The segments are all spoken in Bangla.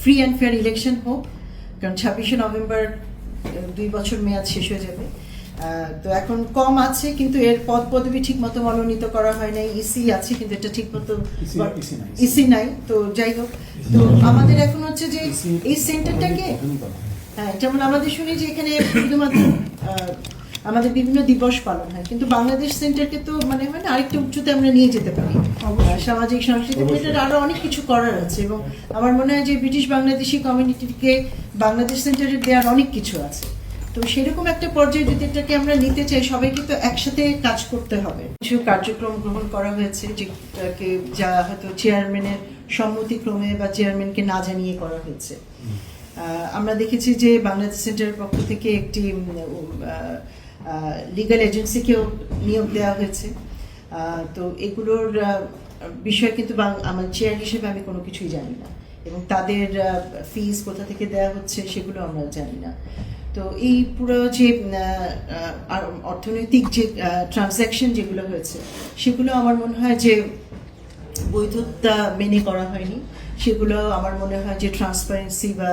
ফ্রি অ্যান্ড ফেয়ার ইলেকশন হোক কারণ ছাব্বিশে নভেম্বর দুই বছর মেয়াদ শেষ হয়ে যাবে। তো এখন কম আছে কিন্তু এর পদ পদবি ঠিক মতো মনোনীত করা হয় নাই। ইসি আছে কিন্তু এটা ঠিক মতো EC নাই। ইসি নাই। তো যাই হোক তো আমাদের এখন হচ্ছে যে এই সেন্টারটাকে হ্যাঁ। যেমন আমাদের শুনি যে এখানে শুধুমাত্র আমাদের বিভিন্ন দিবস পালন হয়। কিন্তু বাংলাদেশ সেন্টারকে তো মানে হয় না আরেকটা উচ্চতে আমরা নিয়ে যেতে পারি। সামাজিক সাংস্কৃতিক ক্ষেত্রে আরও অনেক কিছু করার আছে এবং আমার মনে হয় যে ব্রিটিশ বাংলাদেশি কমিউনিটিকে বাংলাদেশ সেন্টারে দেওয়ার অনেক কিছু আছে। তো সেরকম একটা পর্যায়ে যদি এটাকে আমরা নিতে চাই সবাইকে তো একসাথে কাজ করতে হবে। কিছু কার্যক্রম গ্রহণ করা হয়েছে যেটাকে যা হয়তো চেয়ারম্যানের সম্মতিক্রমে বা চেয়ারম্যানকে না জানিয়ে করা হয়েছে। আহ, আমরা দেখেছি যে বাংলাদেশ সেন্টারের পক্ষ থেকে একটি লিগাল এজেন্সিকেও নিয়োগ দেওয়া হয়েছে। তো এগুলোর বিষয়ে কিন্তু আমার চেয়ার হিসেবে আমি কোনো কিছুই জানি না। এবং তাদের ফিস কোথা থেকে দেওয়া হচ্ছে সেগুলো আমরা জানি না। তো এই পুরো যে অর্থনৈতিক যে ট্রানজ্যাকশন যেগুলো হয়েছে, সেগুলো আমার মনে হয় যে বৈধতা মেনে করা হয়নি। সেগুলো আমার মনে হয় যে ট্রান্সপারেন্সি বা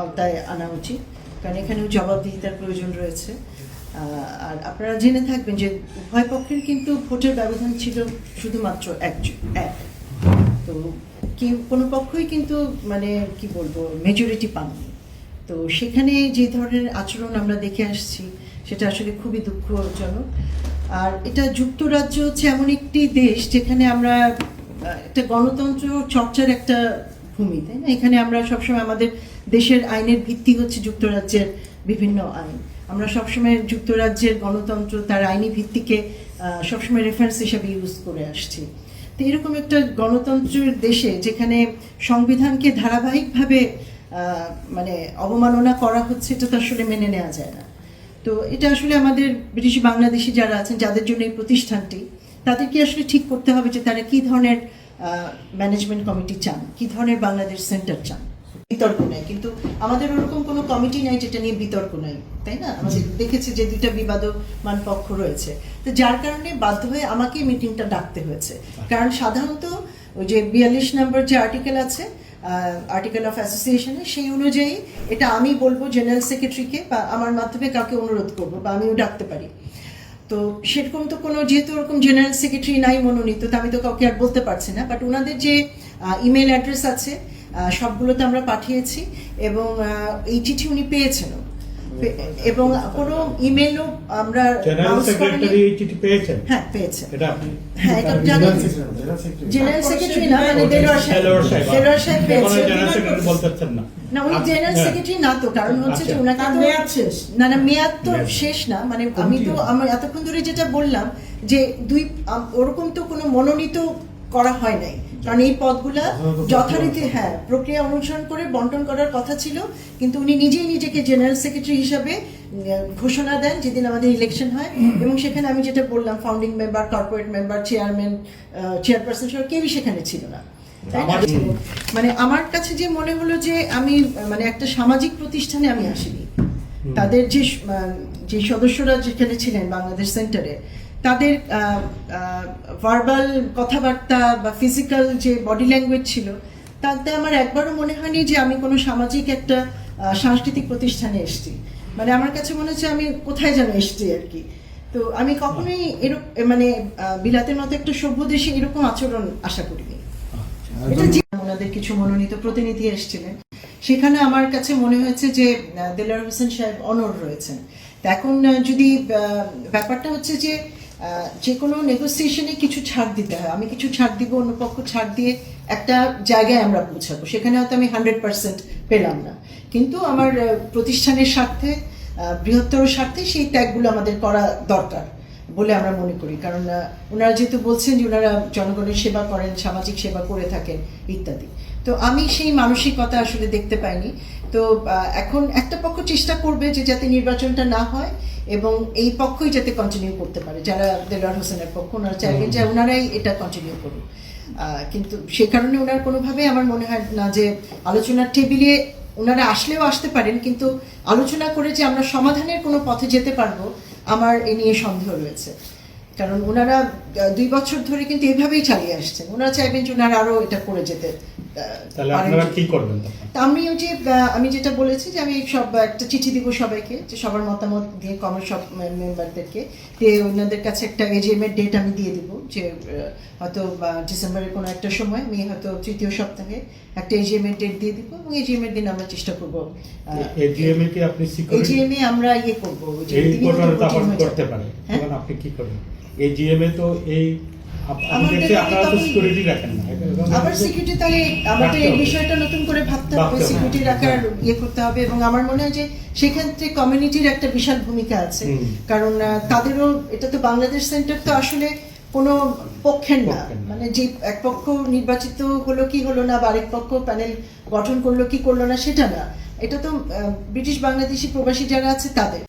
আওতায় আনা উচিত। কারণ এখানেও জবাবদিহিতার প্রয়োজন রয়েছে। আর আপনারা জেনে থাকবেন যে উভয় পক্ষের কিন্তু ভোটের ব্যবধান ছিল শুধুমাত্র এক এক। তো কেউ কোনো পক্ষই কিন্তু মানে কি বলব মেজরিটি পাননি। তো সেখানে যে ধরনের আচরণ আমরা দেখে আসছি, সেটা আসলে খুবই দুঃখজনক। আর এটা যুক্তরাজ্য হচ্ছে এমন একটি দেশ যেখানে আমরা একটা গণতন্ত্র চর্চার একটা ভূমি, তাই না? এখানে আমরা সবসময় আমাদের দেশের আইনের ভিত্তি হচ্ছে যুক্তরাজ্যের বিভিন্ন আইন। আমরা সবসময় যুক্তরাজ্যের গণতন্ত্র, তার আইনি ভিত্তিকে সবসময় রেফারেন্স হিসাবে ইউজ করে আসছি। তো এরকম একটা গণতন্ত্রের দেশে যেখানে সংবিধানকে ধারাবাহিকভাবে মানে অবমাননা করা হচ্ছে, এটা তো আসলে মেনে নেওয়া যায় না। তো এটা আসলে আমাদের ব্রিটিশ বাংলাদেশি যারা আছেন, যাদের জন্য এই প্রতিষ্ঠানটি, তাদেরকে আসলে ঠিক করতে হবে যে তারা কি ধরনের ম্যানেজমেন্ট কমিটি চান, কি ধরনের বাংলাদেশ সেন্টার চান। বিতর্ক নেই। কিন্তু আমাদের ওরকম কোনো কমিটি নাই যেটা নিয়ে বিতর্ক নাই তাই না? আমাদের দেখেছি যে দুইটা বিবাদমান পক্ষ রয়েছে। তো যার কারণে বাধ্য হয়ে আমাকে মিটিংটা ডাকতে হয়েছে। কারণ সাধারণত ওই যে বিয়াল্লিশ নম্বর যে আর্টিকেল আছে আর্টিকেল অফ অ্যাসোসিয়েশনে সেই অনুযায়ী এটা আমি বলব জেনারেল সেক্রেটারিকে বা আমার মাধ্যমে কাউকে অনুরোধ করব বা আমিও ডাকতে পারি। তো সেরকম তো কোনো যেহেতু ওরকম জেনারেল সেক্রেটারি নাই মনোনীত তো আমি তো কাউকে আর বলতে পারছি না। বাট ওনাদের যে ইমেল অ্যাড্রেস আছে সবগুলোতে আমরা পাঠিয়েছি এবং আহ, এই চিঠি উনি পেয়েছেনও। পে- এবং কোনো ইমেলও আমরা জেনারেল সেক্রেটারি এই চিঠি পেয়েছেন? হ্যাঁ পেয়েছেন। এটা হ্যাঁ এটা জানেন? জেনারেল সেক্রেটারি না মানে দেলোয়ার সাহেব। দেলোয়ার সাহেব। পেয়েছেন। না। না উনি জেনারেল হ্যাঁ। সেক্রেটারি না তো কারণ হচ্ছে যে আচ্ছা। ওনাকে মেয়াদ শেষ। না না মেয়াদ তো শেষ না। মানে আমি তো আমার এতক্ষণ ধরে যেটা বললাম যে দুই ওরকম তো কোনো মনোনীত করা হয় নাই। কারণ এই পদগুলা যথারীতি হ্যাঁ প্রক্রিয়া অনুসরণ করে বন্টন করার কথা ছিল কিন্তু উনি নিজেই নিজেকে জেনারেল সেক্রেটারি হিসাবে ঘোষণা দেন যেদিন আমাদের ইলেকশন হয়। এবং সেখানে আমি যেটা বললাম founding member corporate member chairman chairperson সহ কেউই সেখানে ছিল না? মানে আমার কাছে যে মনে হলো যে আমি মানে একটা সামাজিক প্রতিষ্ঠানে আমি আসিনি। তাদের যে যে সদস্যরা যেখানে ছিলেন বাংলাদেশ সেন্টারে তাদের ভার্বাল কথাবার্তা বা ফিজিক্যাল যে বডি ল্যাঙ্গুয়েজ ছিল তাতে আমার একবারও মনে হয়নি যে আমি কোনো সামাজিক একটা সাংস্কৃতিক প্রতিষ্ঠানে এসেছি। মানে আমার কাছে মনে হচ্ছে আমি কোথায় যেন এসেছি আর কি। তো আমি কখনোই এরকম মানে বিলাতের মতো একটা সভ্য দেশে এরকম আচরণ আশা করিনি। এটা ওনাদের কিছু মনোনীত প্রতিনিধি এসেছিলেন। সেখানে আমার কাছে মনে হয়েছে যে আহ, দেলোয়ার হোসেন সাহেব অনর রয়েছেন। এখন যদি ব্যাপারটা হচ্ছে যে যে কোনো নেগোসিয়েশনে কিছু ছাড় দিতে হয়। আমি কিছু ছাড় দিব, অন্য পক্ষ ছাড় দিয়ে একটা জায়গায় আমরা পৌঁছাবো। সেখানে হয়তো আমি হান্ড্রেড পার্সেন্ট পেলাম না। কিন্তু আমার প্রতিষ্ঠানের স্বার্থে বৃহত্তর স্বার্থে সেই ত্যাগগুলো আমাদের করা দরকার বলে আমরা মনে করি। কারণ ওনারা যেহেতু বলছেন যে ওনারা জনগণের সেবা করেন, সামাজিক সেবা করে থাকেন, ইত্যাদি। তো আমি সেই মানসিকতা আসলে দেখতে পাইনি। তো এখন একটা পক্ষ চেষ্টা করবে যে যাতে নির্বাচনটা না হয় এবং এই পক্ষই যাতে কন্টিনিউ করতে পারে যারা দেলোয়ার হোসেনের পক্ষ ওনারা চাইবেন যে ওনারাই এটা কন্টিনিউ করুন কিন্তু সে কারণে ওনার কোনোভাবে আমার মনে হয় না যে আলোচনার টেবিলে ওনারা আসলেও আসতে পারেন কিন্তু আলোচনা করে যে আমরা সমাধানের কোনো পথে যেতে পারব আমার এ নিয়ে সন্দেহ রয়েছে। কারণ ওনারা দুই বছর ধরে কিন্তু এভাবেই চালিয়ে আসছেন। ওনারা চাইবেন যে ওনারা আরও এটা করে যেতে। তাহলে আপনারা কি করবেন তা আমি ওই যে আমি যেটা বলেছি যে আমি সব একটা চিঠি দিব সবাইকে যে সবার মতামত দিয়ে কমার সব মেম্বারদেরকে দিয়ে ওনাদের কাছে একটা এজিএম এর ডেট আমি দিয়ে দিব যে হয়তো ডিসেম্বরের কোনো একটা সময় আমি হয়তো তৃতীয় সপ্তাহে একটা এজিএম এর ডেট দিয়ে দিব এবং এজিএম এর দিন আমরা চেষ্টা করব এজিএম এ কি আপনি সিকিউরিটি এজিএম এ আমরা ইয়ে করব করতে। পারেন হ্যাঁ? আপনি কি করবেন এজিএম এ তো এই আপনারা তো সিকিউরিটি রাখেন আবার সিকিউরিটি তাহলে আমাদের এই বিষয়টা নতুন করে ভাবতে হবে সিকিউরিটি হ্যাঁ। রাখার ইয়ে করতে হবে এবং আমার মনে হয় যে সেক্ষেত্রে কমিউনিটির একটা বিশাল ভূমিকা আছে। কারণ তাদেরও এটা তো বাংলাদেশ সেন্টার তো আসলে কোনো পক্ষের না। মানে যে এক পক্ষ নির্বাচিত হলো কি হলো না বা আরেক পক্ষ প্যানেল গঠন করল কি করল না সেটা না। এটা তো ব্রিটিশ বাংলাদেশি প্রবাসী যারা আছে তাদের।